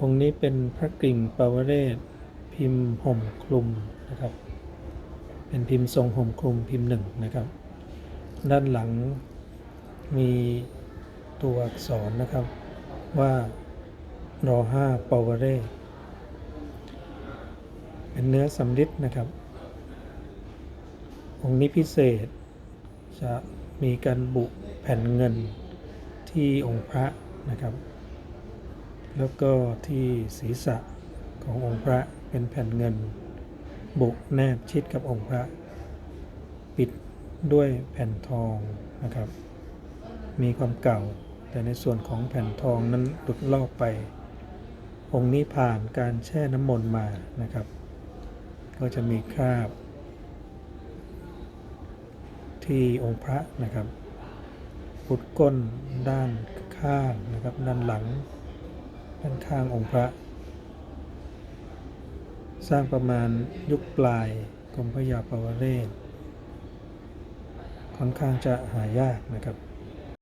องค์นี้เป็นพระกิ่งปาวเรศพิมพ์ห่มคลุมนะครับ เป็นพิมพ์ทรงห่มคลุมพิมพ์หนึ่งนะครับ ด้านหลังมีตัวอักษรนะครับว่ารอห้าปาวเรศเป็นเนื้อสำริดนะครับ องค์นี้พิเศษจะมีการบุแผ่นเงินที่องค์พระนะครับ แล้วก็ที่ศีรษะขององค์พระเป็นแผ่นเงิน บุแนบชิดกับองค์พระ ปิดด้วยแผ่นทองนะครับ มีความเก่า แต่ในส่วนของแผ่นทองนั้นหลุดลอกไป องค์นี้ผ่านการแช่น้ำมนต์มานะครับ ก็จะมีคราบ ที่องค์พระนะครับพุดก้นด้านข้างนะครับ ด้านหลัง ด้านข้างองค์พระ สร้างประมาณยุคปลายกรมพระยาปวเรศค่อนข้างจะหายากนะครับ